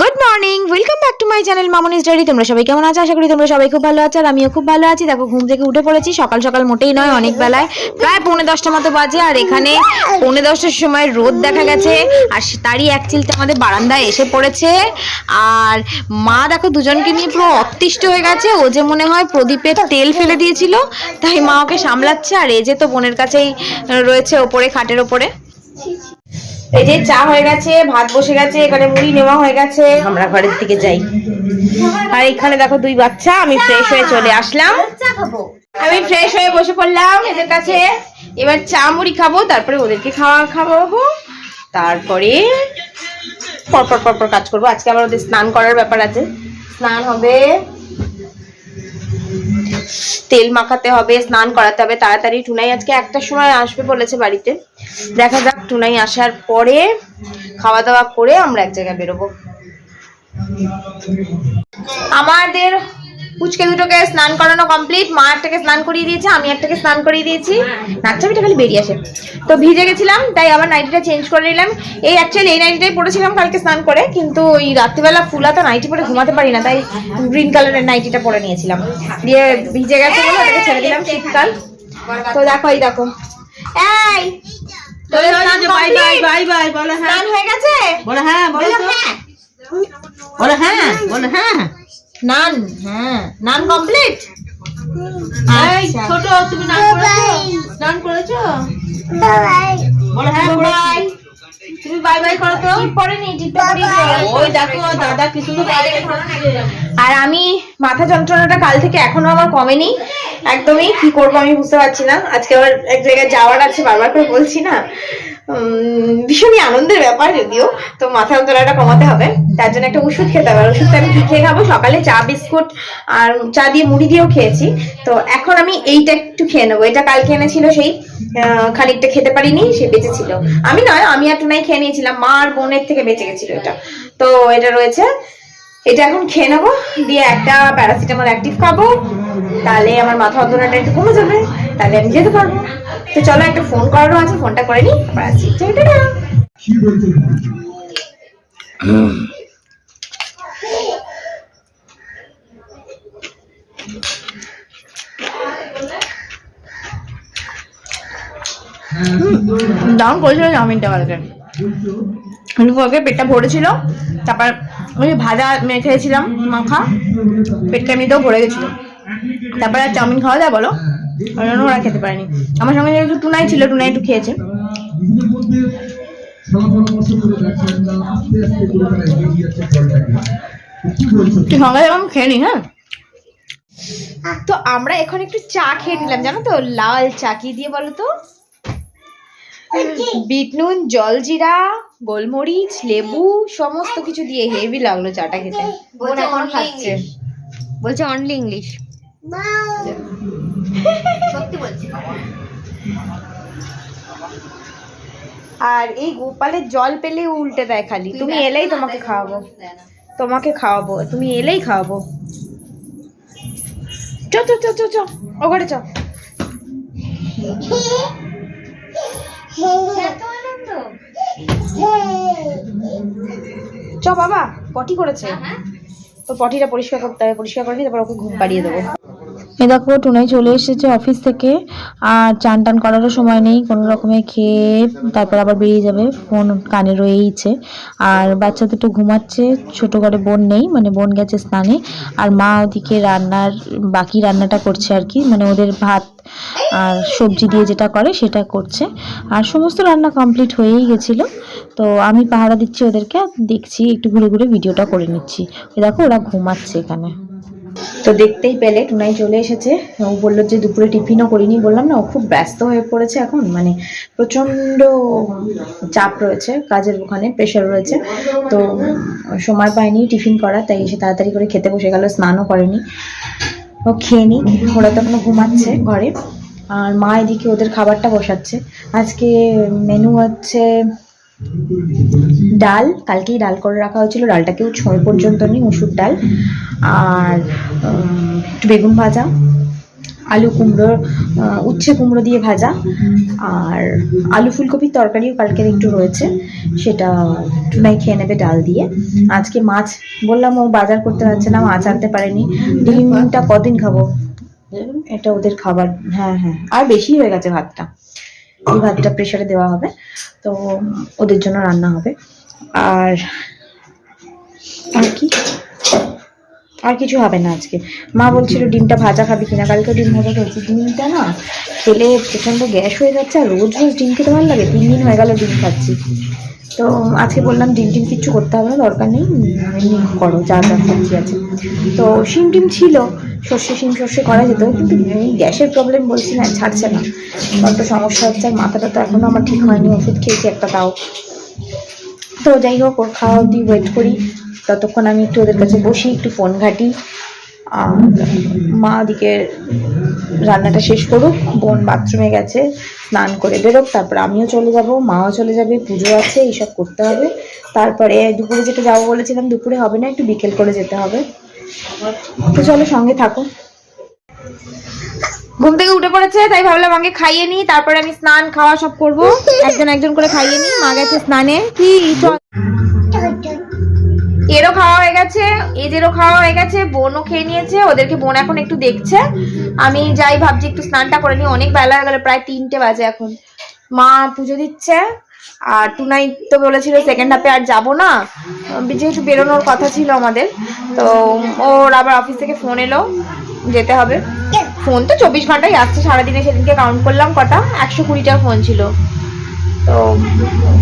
Good morning welcome back to my channel Mamoni's diary তোমরা সবাই কেমন আছো? আশা করি তোমরা সবাই খুব ভালো আছো আর আমিও খুব ভালো আছি। দেখো, ঘুম থেকে উঠে পড়েছি। সকাল সকাল মোটেই নয়, অনেক বেলায়। প্রায় পৌনে দশটা মতো বাজে আর এখানে পৌনে দশটার সময় রোদ দেখা গেছে। আর তারই এক চিলতে আমাদের বারান্দায় এসে পড়েছে। আর মা, দেখো, দুজনকে নিয়ে পুরো অতিষ্ঠ হয়ে গেছে। ও যে মনে হয় প্রদীপের তেল ফেলে দিয়েছিল, তাই মা ওকে সামলাচ্ছে। আর এ যে তো বোনের কাছেই রয়েছে ওপরে, খাটের ওপরে। এই যে চা হয়ে গেছে ভাত বসে গেছে এখানে মুড়ি নেওয়া হয়ে গেছে। আমরা ঘরের দিকে যাই। আর এখানে দেখো দুই বাচ্চা আমি ফ্রেশ হয়ে চলে আসলাম। আমি ফ্রেশ হয়ে বসে পড়লাম এদের কাছে। এবার চা মুড়ি খাব তারপরে ওদেরকে খাওয়া খাওয়াবো। তারপরে পরপর পরপর কাজ করব। আজকে আবার ওদের স্নান করার ব্যাপার আছে। স্নান হবে তেল মাখাতে হবে, স্নান করাতে হবে, তাড়াতাড়ি টুনাই আজকে একটা সময় আসবে বলেছে বাড়িতে। দেখা যাক টুনাই আসার পরে খাওয়া দাওয়া করে আমরা এক জায়গায় বেরোবো। আমাদের পুচকে দুটোকে স্নান করানো কমপ্লিট মা একটাকে স্নান করিয়ে দিয়েছে আমি একটাকে স্নান করিয়ে দিয়েছি। নাকচাবিটা খালি বেরিয়ে আসে। তো ভিজে গেছিলাম তাই আবার নাইটিটা চেঞ্জ করে নিলাম। এই অ্যাকচুয়ালি এই নাইটিটাই পরেছিলাম কালকে স্নান করে কিন্তু ওই রাত্রিবেলা ফুলাতা নাইটি পরে ঘুমাতে পারি না তাই গ্রিন কালারের নাইটিটা পরে নিয়েছিলাম। দিয়ে ভিজে গেছে বলে ওটাকে ছেড়ে দিলাম শীতকাল। তো দেখো এই দেখো। এই! হ্যাঁ হয়ে। গেছে? বলে হ্যাঁ বলো হ্যাঁ। বলে হ্যাঁ বলে হ্যাঁ। নান হ্যাঁ। নান কমপ্লিট এই ছোট তুমি নান করেছ? নান করেছ? বাই বাই করো তো। পরে। ওই দেখো দাদা কি সুন্দর বাই বাই আর আমি মাথা যন্ত্রণাটা কাল থেকে এখনও আমার কমেনি। একদমই কি করব আমি বুঝতে পারছি না। আজকে আবার এক জায়গায় যাওয়ার আছে বারবার করে বলছি না। ভীষণই আনন্দের ব্যাপার যদিও। তো মাথা যন্ত্রণাটা কমাতে হবে। তার জন্য একটা ওষুধ খেতে হবে। ওষুধটা আমি কি খেয়ে খাব? সকালে চা বিস্কুট আর চা দিয়ে মুড়ি দিয়েও খেয়েছি। তো এখন আমি এইটা একটু খেয়ে নেব। এটা কালকে এনেছিল সেই খানিকটা খেতে পারিনি সে বেঁচে ছিল। আমি নয় আমি আর টুনাই খেয়ে নিয়েছিলাম মা আর বোনের থেকে বেঁচে গেছিল এটা। তো এটা রয়েছে। এটা এখন খেয়ে নেব দিয়ে একটা প্যারাসিটামল অ্যাক্টিভ খাব। তাহলে আমার মাথা যন্ত্রণাটা একটু কমে যাবে তাহলে আমি যেতে পারব। তো চলো একটা ফোন করারও আছে ফোনটা করে নি আবার আসছি। দারুণ করেছিল চাউমিনটা কালকে। কালকে পেটটা ভরেছিল, তারপর ওই ভাজা মেখে খেয়েছিলাম মাখা, পেটটা এমনিতেও ভরে গেছিল। তারপরে আর চাউমিন খাওয়া যায় বলো? ওই জন্য ওরা খেতে পারেনি। আমার সঙ্গে যেহেতু টুনাই ছিল, টুনাই একটু খেয়েছে। খেয়ে নি হ্যাঁ? তো আমরা এখন একটু চা খেয়ে নিলাম, জানো তো? লাল চা, কি দিয়ে বলো তো? বিট নুন জলজিরা গোলমরিচ লেবু সমস্ত কিছু দিয়ে হেভি লাগল চাটা খেতে। বোন এখন খাচ্ছে। বলছে অনলি ইংলিশ আর এই গোপালের জল পেলে উল্টে দেয় খালি। তুমি এলেই তোমাকে খাওয়াবো। তোমাকে খাওয়াবো। তুমি এলেই খাওয়াবো। চ চ চ চ চ। ও ঘরে চ। চ বাবা পটি করেছে। তো পটিটা পরিষ্কার করতে হবে পরিষ্কার করে তারপর ওকে ঘুম পাড়িয়ে দেবো। এ দেখো টুনাই চলে এসেছে অফিস থেকে। আর চান টান করারও সময় নেই, কোনো রকমে খেয়ে তারপর আবার বেরিয়ে যাবে। ফোন কানে রয়েইছে। আর বাচ্চা দুটো ঘুমাচ্ছে, ছোট ঘরে বোন নেই মানে বোন গেছে স্নানে। আর মা ওদিকে রান্নার, বাকি রান্নাটা করছে আর কি মানে ওদের ভাত আর সবজি দিয়ে যেটা করে সেটা করছে। আর সমস্ত রান্না কমপ্লিট হয়েই গেছিল। তো আমি পাহারা দিচ্ছি ওদেরকে দেখছি, একটু ঘুরে ঘুরে ভিডিওটা করে নিচ্ছি। দেখো, ওরা ঘুমাচ্ছে এখানে। তো দেখতেই পেলে, টুনাই চলে এসেছে। ও বলল যে দুপুরে টিফিনও করিনি, বললাম না, ও খুব ব্যস্ত হয়ে পড়েছে এখন মানে প্রচণ্ড চাপ রয়েছে কাজের ওখানে প্রেশার রয়েছে। তো সময় পায়নি টিফিন করা তাই এসে তাড়াতাড়ি করে খেতে বসে গেল, স্নানও করেনি। ও খেয়ে নি ওরা তখন ঘুমাচ্ছে ঘরে। আর মা এদিকে ওদের খাবারটা বসাচ্ছে। আজকে মেনু হচ্ছে ডাল, কালকেই ডাল করে রাখা হয়েছিল। ডালটাকেও ছয় পর্যন্ত নেই মুসুর ডাল আর একটু বেগুন ভাজা, আলু কুমড়ো উচ্ছে কুমড়ো দিয়ে ভাজা আর আলু ফুলকপির তরকারিও কালকের একটু রয়েছে। সেটা টুনাই খেয়ে নেবে ডাল দিয়ে। আজকে মাছ, বললাম ও বাজার করতে পারছে না, মাছ আনতে পারেনি। ডিমটা কদিন খাব? এটা ওদের খাবার। হ্যাঁ হ্যাঁ। আর বেশি হয়ে গেছে ভাতটা। এই ভাতটা প্রেশারে দেওয়া হবে। তো ওদের জন্য রান্না হবে। আর আর কি? আর কিছু হবে না আজকে। মা বলছিল ডিমটা ভাজা খাবি কিনা। কালকে ডিম ভাজা খেয়েছি। ডিমটা না খেলে প্রচণ্ড গ্যাস হয়ে যাচ্ছে আর রোজ রোজ ডিম খেতে ভালো লাগে। তিন দিন হয়ে গেল ডিম খাচ্ছি। তো আজকে বললাম ডিম টিম কিচ্ছু করতে হবে না, দরকার নেই করো, যা যা সবজি আছে। তো শিম টিম ছিল, সর্ষে শিম সর্ষে করা যেত, কিন্তু গ্যাসের প্রবলেম বলছি না, ছাড়ছে না। কত সমস্যা হচ্ছে, আর মাথাটা তো এখনও আমার ঠিক হয়নি, ওষুধ খেয়েছি একটা তাও। তো যাই হোক, ওর খাওয়া অবধি ওয়েট করি, ততক্ষণ আমি একটু ওদের কাছে বসি, একটু ফোন ঘাঁটি। মা ওদিকে রান্নাটা শেষ করুক, বোন বাথরুমে গেছে স্নান করে বেরোক, তারপর আমিও চলে যাব, মাও চলে যাবে, পুজো আছে, এইসব করতে হবে। তারপরে দুপুরে যেটা যাব বলেছিলাম, দুপুরে হবে না, একটু বিকেল করে যেতে হবে। তো চলো সঙ্গে থাকো। ঘুম থেকে উঠে পড়েছে, তাই ভাবলাম আগে খাইয়ে নিই, তারপরে আমি স্নান, খাওয়া সব করব। একজন একজন করে খাইয়ে নিই, মা গেছে স্নানে। কি এরও খাওয়া গেছে এদেরও খাওয়া হয়ে গেছে, বোনও খেয়ে নিয়েছে, ওদেরকে বোন এখন একটু দেখছে। আমি যাই ভাবছি একটু স্নানটা করে নিই, অনেক বেলা হয়ে গেল, প্রায় তিনটে বাজে এখন। মা পুজো দিচ্ছে, আর টুনাই তো বলেছিল সেকেন্ড হাফে আর যাব না। যেহেতু বেরোনোর কথা ছিল আমাদের, তো ওর আবার অফিস থেকে ফোন এলো, যেতে হবে। ফোন তো চব্বিশ ঘন্টাই আসছে, সারাদিনে সেদিনকে কাউন্ট করলাম কটা, একশো কুড়িটা ফোন ছিল। তো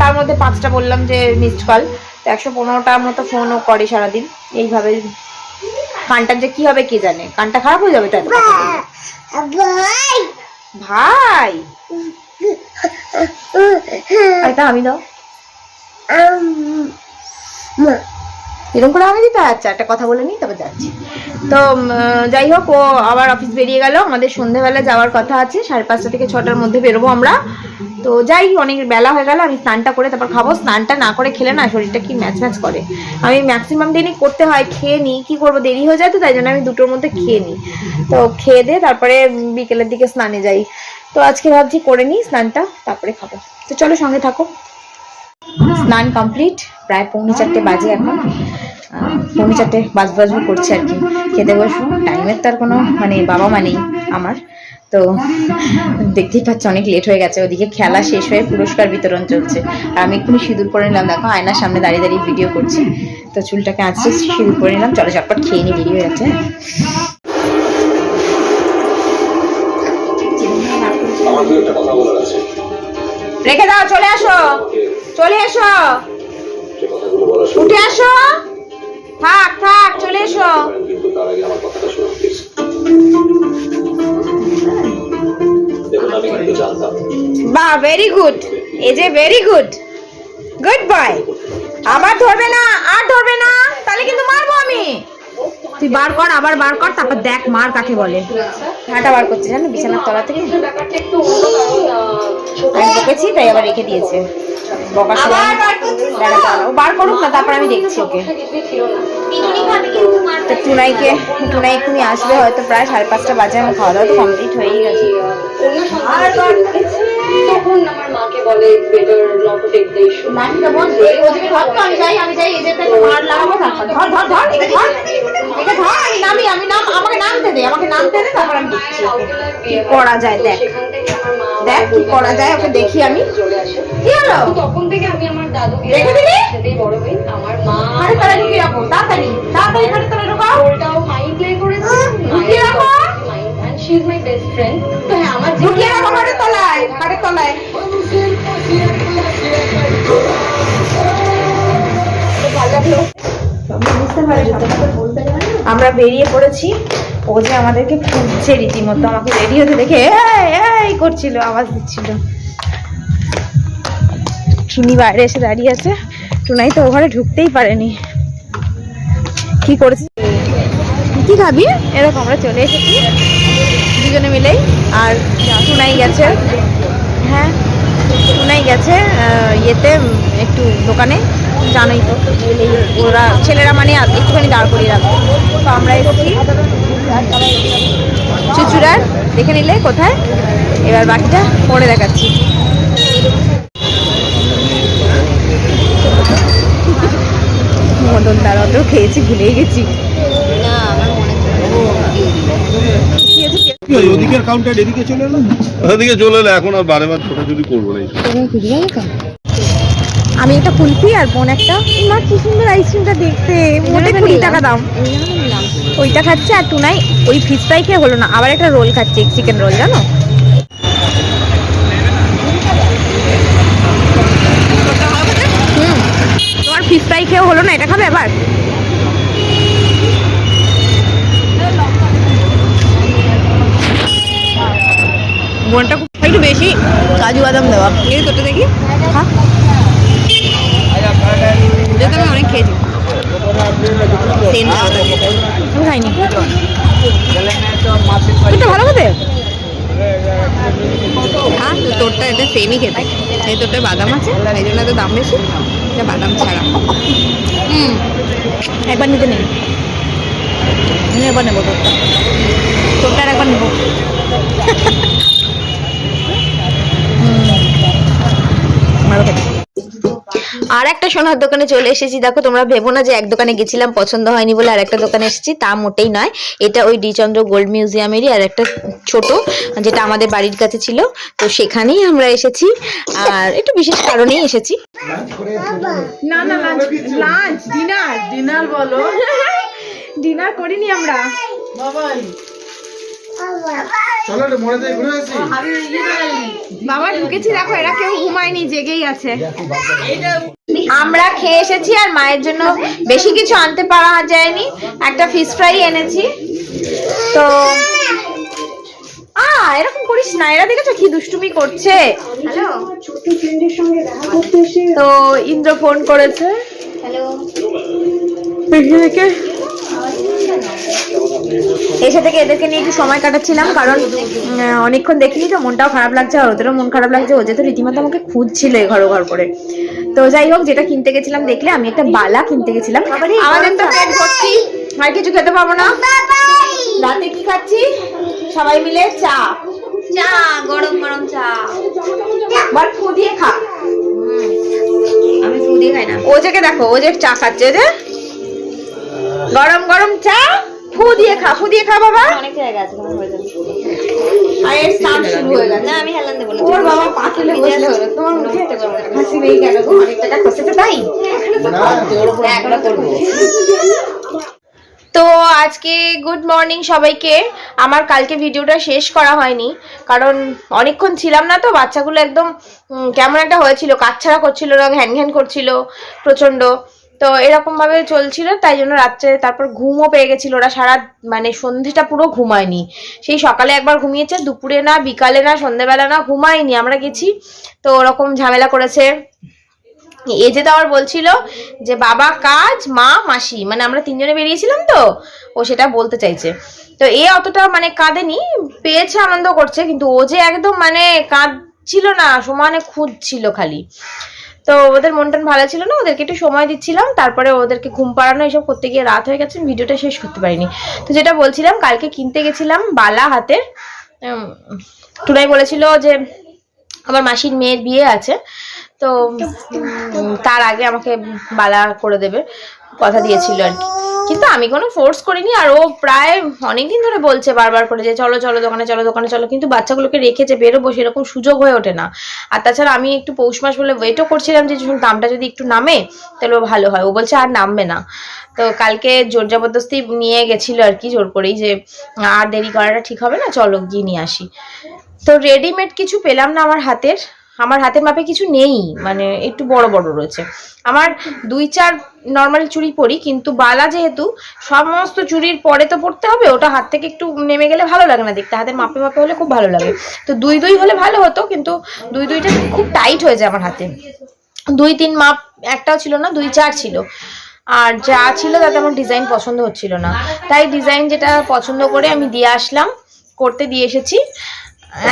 তার মধ্যে পাঁচটা বললাম যে মিসড কল তো একশো পনেরোটার মতো ফোনও করে সারাদিন। এইভাবে কানটার যে কি হবে কে জানে? কানটা খারাপ হয়ে যাবে তো এত কথা ভাই! এটা আমি দাও। এরকম করে আমি দিতে আচ্ছা একটা কথা বলে নিই তবে যাচ্ছি। তো যাই হোক ও আবার অফিস বেরিয়ে গেল। আমাদের সন্ধ্যেবেলা যাওয়ার কথা আছে সাড়ে পাঁচটা থেকে ছটার মধ্যে বেরোবো আমরা। তো যাই, অনেক বেলা হয়ে গেল, আমি স্নানটা করে তারপর খাব। স্নানটা না করে খেলে না শরীরটা কি ম্যাচ ম্যাচ করে। আমি ম্যাক্সিমাম দিনই করতে হয়, খেয়ে নিই, কি করব, দেরি হয়ে যায় তো, তাই জন্য আমি দুটোর মধ্যে খেয়ে নিই। তো খেয়ে দিয়ে তারপরে বিকেলের দিকে স্নানে যাই। তো আজকে ভাবছি করে নিই স্নানটা, তারপরে খাব। তো চলো সঙ্গে থাকো। স্নান কমপ্লিট প্রায় পৌনে চারটে বাজে এখন। পৌনে চারটে বাজ বাজবো করছে আর কি। খেতে বসবো টাইমের তার কোনো মানে বাবা মা নেই, আমার। তো দেখতেই পাচ্ছি, অনেক লেট হয়ে গেছে। ওদিকে খেলা শেষ হয়ে পুরস্কার বিতরণ চলছে। আর আমি এক্ষুনি সিঁদুর পরে নিলাম দেখো, আয়নার সামনে দাঁড়িয়ে দাঁড়িয়ে ভিডিও করছি। তো চুলটাকে আঁচড়ে সিঁদুর পরে নিলাম চলো চটপট খেয়ে নিই দেরি হয়ে একটা আছে রেখে দাও, চলে আসো, চলে এসো। উঠে আসো। থাক থাক, চলে এসো। তার আগে আমার কথাটা শুনুন প্লিজ আমি কিন্তু জানতাম। বাহ ভেরি গুড এ যে ভেরি গুড গুড বয় আবার ধরবে না আর ধরবে না তাহলে কিন্তু মারবো আমি। তুই বার কর আবার বার কর তারপর দেখ মার কাকে বলে। হাঁটা বার করছে জানো বিছানার তলা থেকে? আমি বকেছি তাই আবার রেখে দিয়েছে। বকা সময় দাঁড়া, বার করুক না তারপর আমি দেখছি ওকে। তো টুনাইকে টুনাই এক্ষুনি আসবে হয়তো প্রায় সাড়ে পাঁচটা বাজে আমার খাওয়া দাওয়া তো কমপ্লিট হয়েই গেছে। তখন আমার মাকে বলে better not to take the issue নানিটা বলছে ওদিকে ধর তো আমি যাই আমি যাই এই যে তাকে মার লাগাবো তারপর ধর ধর ধর একে ধর একে ধর আমি নামি আমি নাম আমাকে নামতে দে আমাকে নামতে দে তারপর আমি দেখছি কি করা যায় দেখ। দেখ কি করা যায় ওকে দেখি আমি। কি হলো? তখন থেকে আমি আমার দাদুকে রেখে দিলি? সাথেই বড় হই আমার মা আরে তাহলে ঢুকিয়ে রাখো তাড়াতাড়ি তাড়াতাড়ি ঘরে তোরা ঢোকাও। রোলটাও মাই প্লে করেছে। ঢুকিয়ে রাখো। And she is my best friend তো হ্যাঁ আমার ঢুকিয়ে রাখো ঘরের তলায় ঘরের তলায়। আমরা বেরিয়ে পড়েছি। ও যে আমাদেরকে খুঁজছে রীতিমতো আমাকে রেডি হতে দেখে এই করছিল আওয়াজ দিচ্ছিল। টুনি বাইরে এসে দাঁড়িয়ে আছে। টুনাই তো ঘরে ঢুকতেই পারেনি। কি করেছি কি খাবি? এরকম আমরা চলে এসেছি। দুজনে মিলেই। আর টুনাই গেছে। হ্যাঁ টুনাই গেছে ইয়েতে একটু দোকানে। জানোই তো ওরা ছেলেরা মানে একটুখানি দাঁড় করিয়ে রাখবে তো আমরা এসেছি। চুচুড়ার দেখে নিলে কোথায়? এবার বাকিটা পরে দেখাচ্ছি। বার ছোটাছুটি করব না এইসব। আমি একটা কুলফি আর বোন একটা। মা কি সুন্দর আইসক্রিমটা দেখতে। মোটে কুড়ি টাকা দাম। ওইটা খাচ্ছে আর টুনাই ওই ফিশ ফ্রাই খেয়ে হলো না। আবার একটা রোল খাচ্ছে চিকেন রোল জানো হুম তোমার ফিশ ফ্রাই খেয়ে হলো না, এটা খাবে আবার? বোনটা একটু বেশি। কাজু বাদাম দেওয়া। এই তোটা দেখি। হ্যাঁ যেটা আমি অনেক খেয়েছি। সেম ভালো খেতে? হ্যাঁ তোরটা এটা সেমই খেতে। এই তোরটা বাদাম আছে, এই জন্য এত দাম বেশি। এটা বাদাম ছাড়া হুম একবার নিতে নেই আমি একবার নেব তোরটা তোরটা আর একবার নেব ভালো খেতে আর একটা সোনার দোকানে চলে এসেছি। দেখো তোমরা ভেবো না যে এক দোকানে গেছিলাম পছন্দ হয়নি বলে আর একটা দোকানে এসেছি তা মোটেই নয়। এটা ওই ডিচন্দ্র গোল্ড মিউজিয়ামেরই আর একটা ছোট যেটা আমাদের বাড়ির কাছে ছিল। তো সেখানেই আমরা এসেছি। আর একটু বিশেষ কারণেই এসেছি। না না লাঞ্চ ডিনার ডিনার বলো। ডিনার করিনি আমরা। বাবা ঢুকেছি দেখো এরা কেউ ঘুমায়নি জেগেই আছে। আমরা খেয়ে এসেছি আর মায়ের জন্য বেশি কিছু আনতে পারা যায়নি। একটা ফিশ ফ্রাই এনেছি। তো আ এরকম করিস না। এরা দেখেছ কি দুষ্টুমি করছে? তো ইন্দ্র ফোন করেছে। হ্যালো? দেখে দেখে। এসে থেকে এদেরকে নিয়ে একটু সময় কাটাচ্ছিলাম কারণ অনেকক্ষণ দেখিনি তো মনটাও খারাপ লাগছে আর ওদেরও মন খারাপ লাগছে। ও যেহেতু রীতিমতো আমাকে খুঁজছিল এই ঘর ঘর করে। তো যাই হোক যেটা কিনতে গেছিলাম দেখলে আমি একটা বালা কিনতে গেছিলাম। আমাদের তো পেট ভর্তি। আর কিছু খেতে পাবো না? রাতে কি খাচ্ছি? সবাই মিলে চা। চা গরম গরম চা। বার ফু দিয়ে খা। আমি ফু দিয়ে খাই না। ও যেকে দেখো ও যে চা খাচ্ছে যে গরম গরম চা। ফু দিয়ে খা ফু দিয়ে খা বাবা। অনেক জায়গা আছে তোমার হয়ে যাবে। আর এর স্নান শুরু হয়ে গেছে। না আমি হেলান দেবো না। ওর বাবা পাতলে বসলে হলো তোমার মুখে হাসি নেই কেন গো। অনেক টাকা খসেছে তাই? একবার করব। তো আজকে গুড মর্নিং সবাইকে। আমার কালকে ভিডিওটা শেষ করা হয়নি। কারণ অনেকক্ষণ ছিলাম না তো বাচ্চাগুলো একদম কেমন একটা হয়েছিল কাচ্ছাড়া করছিল না ঘ্যান ঘ্যান করছিল প্রচণ্ড তো এরকম ভাবে চলছিল, তাই জন্য রাত্রে তারপর ঘুমও পেয়ে গেছিল। ওরা সারা মানে সন্ধেটা পুরো ঘুমায়নি। সেই সকালে একবার ঘুমিয়েছে, দুপুরে না, বিকালে না সন্ধ্যেবেলা না, ঘুমায়নি। আমরা গেছি, তো ওরকম ঝামেলা করেছে। এ যে তো আবার বলছিল যে, বাবা, কাজ, মা, মাসি। মানে আমরা তিনজনে বেরিয়েছিলাম তো, ও সেটা বলতে চাইছে। তো এ অতটা মানে কাঁদেনি, পেয়েছে, আনন্দ করছে, কিন্তু ও যে একদম মানে কাঁদছিল না, সমানে খুঁজছিল খালি। তো ওদের মন টন ভালো ছিল না, ওদেরকে একটু সময় দিচ্ছিলাম, তারপরে ওদেরকে ঘুম পাড়ানো, এসব করতে গিয়ে রাত হয়ে গেছে, ভিডিওটা শেষ করতে পারিনি। তো যেটা বলছিলাম, কালকে কিনতে গেছিলাম বালা হাতের টুনাই বলেছিল যে আমার মাসির মেয়ের বিয়ে আছে, তো তার আগে আমাকে বালা করে দেবে, কথা দিয়েছিল আর কি। কিন্তু আমি কোনো ফোর্স করিনি আর ও প্রায় অনেকদিন ধরে বলছে বারবার করে যে, চলো চলো, দোকানে চলো দোকানে চলো। কিন্তু বাচ্চাগুলোকে রেখেছে বেরোবো সেরকম সুযোগ হয়ে ওঠে না। আর তাছাড়া আমি একটু পৌষ মাস বলে ওয়েটও করছিলাম যে দামটা যদি একটু নামে, তাহলে ভালো হয়। ও বলছে, আর নামবে না। তো কালকে জোর জবরদস্তি নিয়ে গেছিল আর কি জোর করেই যে, আর দেরি করাটা ঠিক হবে না, চলো গিয়ে নিয়ে আসি। তো রেডিমেড কিছু পেলাম না আমার হাতের। আমার হাতের মাপে কিছু নেই মানে একটু বড় বড় রয়েছে। আমার দুই চার নর্মাল চুড়ি পরি, কিন্তু বালা যেহেতু, সমস্ত চুড়ির পরে তো পড়তে হবে, ওটা হাত থেকে একটু নেমে গেলে ভালো লাগে না দেখতে। হাতের মাপে মাপে হলে খুব ভালো লাগে। তো দুই দুই হলে ভালো হতো, কিন্তু দুই দুইটা খুব টাইট হয়ে যায় আমার হাতে। দুই তিন মাপ একটাও ছিল না, দুই চার ছিল। আর যা ছিল তাতে আমার ডিজাইন পছন্দ হচ্ছিল না। তাই ডিজাইন যেটা পছন্দ করে আমি দিয়ে আসলাম, করতে দিয়ে এসেছি।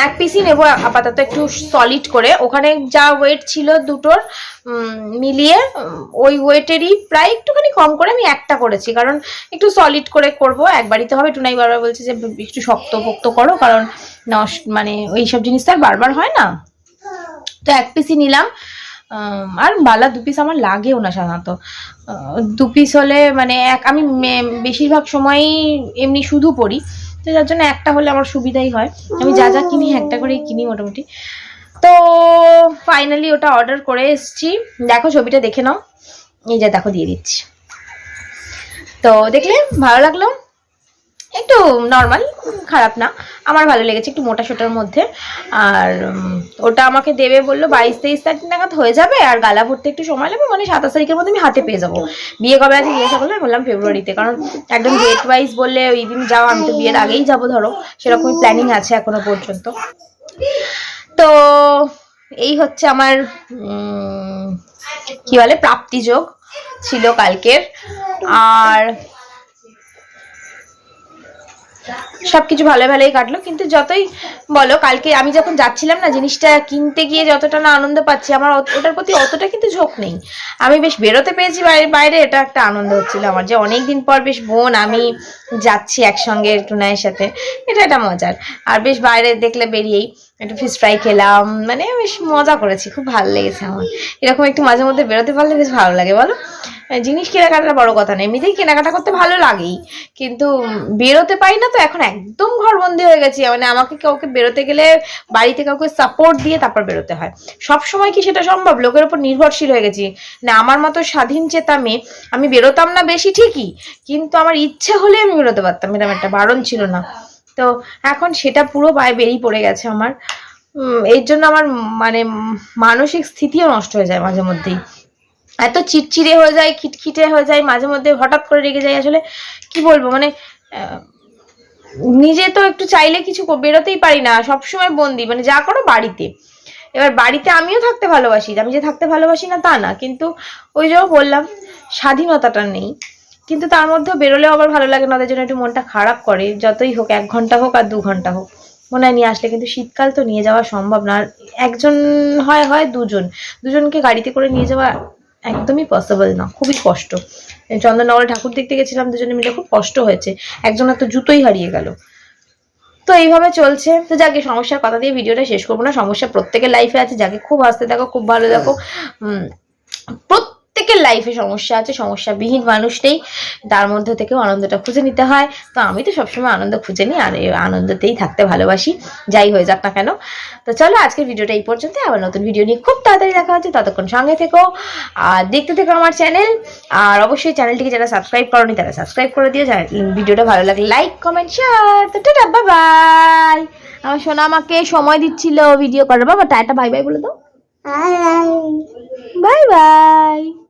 এক পিসই নেব আপাতত একটু সলিড করে। ওখানে যা ওয়েট ছিল দুটোর মিলিয়ে ওই ওয়েটেরই প্রায় একটুখানি কম করে আমি একটা করেছি। কারণ একটু সলিড করে করব। একবারই তো হবে, টুনাই বারবার বলছে যে একটু শক্ত পোক্ত করো। কারণ নষ্ট মানে ওই সব জিনিস আর বারবার হয় না। তো এক পিসই নিলাম। আর বালা দু পিস আমার লাগেও না সাধারণত। দু পিস হলে মানে এক, আমি বেশিরভাগ সময়ই এমনি শুধু পরি তো যার জন্য একটা হলে আমার সুবিধাই হয়। আমি যা যা কিনি, একটা করেই কিনি মোটামুটি। তো ফাইনালি ওটা অর্ডার করে এসছি। দেখো ছবিটা দেখে নাও। এই যে দেখো, দিয়ে দিচ্ছি। তো দেখলে ভালো লাগল? একটু নর্মাল খারাপ না। আমার ভালো লেগেছে একটু মোটা সোটার মধ্যে। আর ওটা আমাকে দেবে বলল বাইশ তেইশ তারিখ নাগাদ হয়ে যাবে, আর গালা ভরতে একটু সময় লাগবে মানে সাতাশ তারিখের মধ্যে আমি হাতে পেয়ে যাব। বিয়ে কবে আছে জিজ্ঞাসা করল, আমি বললাম ফেব্রুয়ারিতে। কারণ একদম ডেট ওয়াইজ বললে, ওই দিন যাও, আমি তো বিয়ের আগেই যাব, ধরো। সেরকমই প্ল্যানিং আছে এখনও পর্যন্ত। তো, এই হচ্ছে আমার কি বলে প্রাপ্তিযোগ ছিল কালকের। আর সবকিছু ভালো ভালোই কাটলো। কিন্তু যতই বলো, কালকে আমি যখন যাচ্ছিলাম না, জিনিসটা কিনতে গিয়ে যতটা না আনন্দ পাচ্ছি, আমার ওটার প্রতি অতটা কিন্তু ঝোঁক নেই। আমি বেশ বেরোতে পেরেছি বাইরে বাইরে, এটা একটা আনন্দ হচ্ছিল আমার যে অনেক দিন পর বেশ বোন, আমি যাচ্ছি একসঙ্গে টুনায়ের সাথে। এটা একটা মজার। আর বেশ বাইরে দেখলে বেরিয়েই। একটু ফিশ ফ্রাই খেলাম। মানে বেশ মজা করেছি, খুব ভালো লেগেছে আমার। এরকম একটু মাঝে মধ্যে বেরোতে পারলে বেশ ভালো লাগে, বলো? জিনিস কেনাকাটাটা বড় কথা না এমনিতেই কেনাকাটা করতে ভালো লাগেই। কিন্তু বেরোতে পারি না তো এখন একদম ঘরবন্দি হয়ে গেছি। মানে আমাকে কাউকে বেরোতে গেলে বাড়িতে কাউকে সাপোর্ট দিয়ে তারপর বেরোতে হয়। সব সময় কি সেটা সম্ভব? লোকের উপর নির্ভরশীল হয়ে গেছি। না, আমার মতো স্বাধীন চেতা মেয়ে, আমি বেরোতাম না বেশি ঠিকই, কিন্তু আমার ইচ্ছে হলে আমি বেরোতে পারতাম। এরকম একটা বারণ ছিল না। তো এখন সেটা পুরো পায়ে বেরিয়ে পড়ে গেছে আমার। এর জন্য আমার মানে মানসিক স্থিতিও নষ্ট হয়ে যায় মাঝে মধ্যেই। এত চিটচিড়ে হয়ে যায়, খিটখিটে হয়ে যায়, মাঝে মধ্যে হঠাৎ করে রেগে যায় আসলে কি বলব? মানে নিজে তো একটু চাইলে কিছু বেরোতেই পারি না, সবসময় বন্দি মানে যা করো বাড়িতে। এবার বাড়িতে আমিও থাকতে ভালোবাসি, আমি যে থাকতে ভালোবাসি না তা না, কিন্তু ওই যে বললাম, স্বাধীনতাটা নেই। কিন্তু তার মধ্যেও বেরোলেও আবার ভালো লাগে না ওদের জন্য একটু মনটা খারাপ করে যতই হোক এক ঘণ্টা হোক আর দু ঘণ্টা হোক। মনে হয় নিয়ে আসলে কিন্তু শীতকাল তো নিয়ে যাওয়া সম্ভব না। একজন হয় হয় দুজন। দুজনকে গাড়িতে করে নিয়ে যাওয়া একদমই পসিবল না খুবই কষ্ট। চন্দননগরে ঠাকুর দেখতে গেছিলাম দুজনে মিলে খুব কষ্ট হয়েছে। একজনের তো জুতোই হারিয়ে গেল। তো এইভাবে চলছে। তো যাকে সমস্যার কথা দিয়ে ভিডিওটা শেষ করব না। সমস্যা প্রত্যেকের লাইফে আছে। যাকে খুব হাসতে দেখো খুব ভালো দেখো উম, প্রত্যেকের লাইফে সমস্যা আছে সমস্যাবিহীন মানুষ নেই। তার মধ্যে থেকেও আনন্দটা খুঁজে নিতে হয়। তো আমি তো সবসময় আনন্দ খুঁজে নিই আর আনন্দতেই থাকতে ভালোবাসি। যাই হয়ে যাক না কেন। তো চলো আজকের ভিডিওটা এই পর্যন্ত। আবার নতুন ভিডিও নিয়ে খুব তাড়াতাড়ি দেখা হচ্ছে। ততক্ষণ সঙ্গে থেকো আর দেখতে থেকো আমার চ্যানেল আর অবশ্যই চ্যানেলটিকে যারা সাবস্ক্রাইব করনি তারা সাবস্ক্রাইব করে দিও। ভিডিওটা ভালো লাগলে লাইক কমেন্ট শেয়ার তো টাটা বাই আমার সোনা আমাকে সময় দিচ্ছিল ভিডিও করার। বাবা টাটা বাই বাই বলে দাও। Bye bye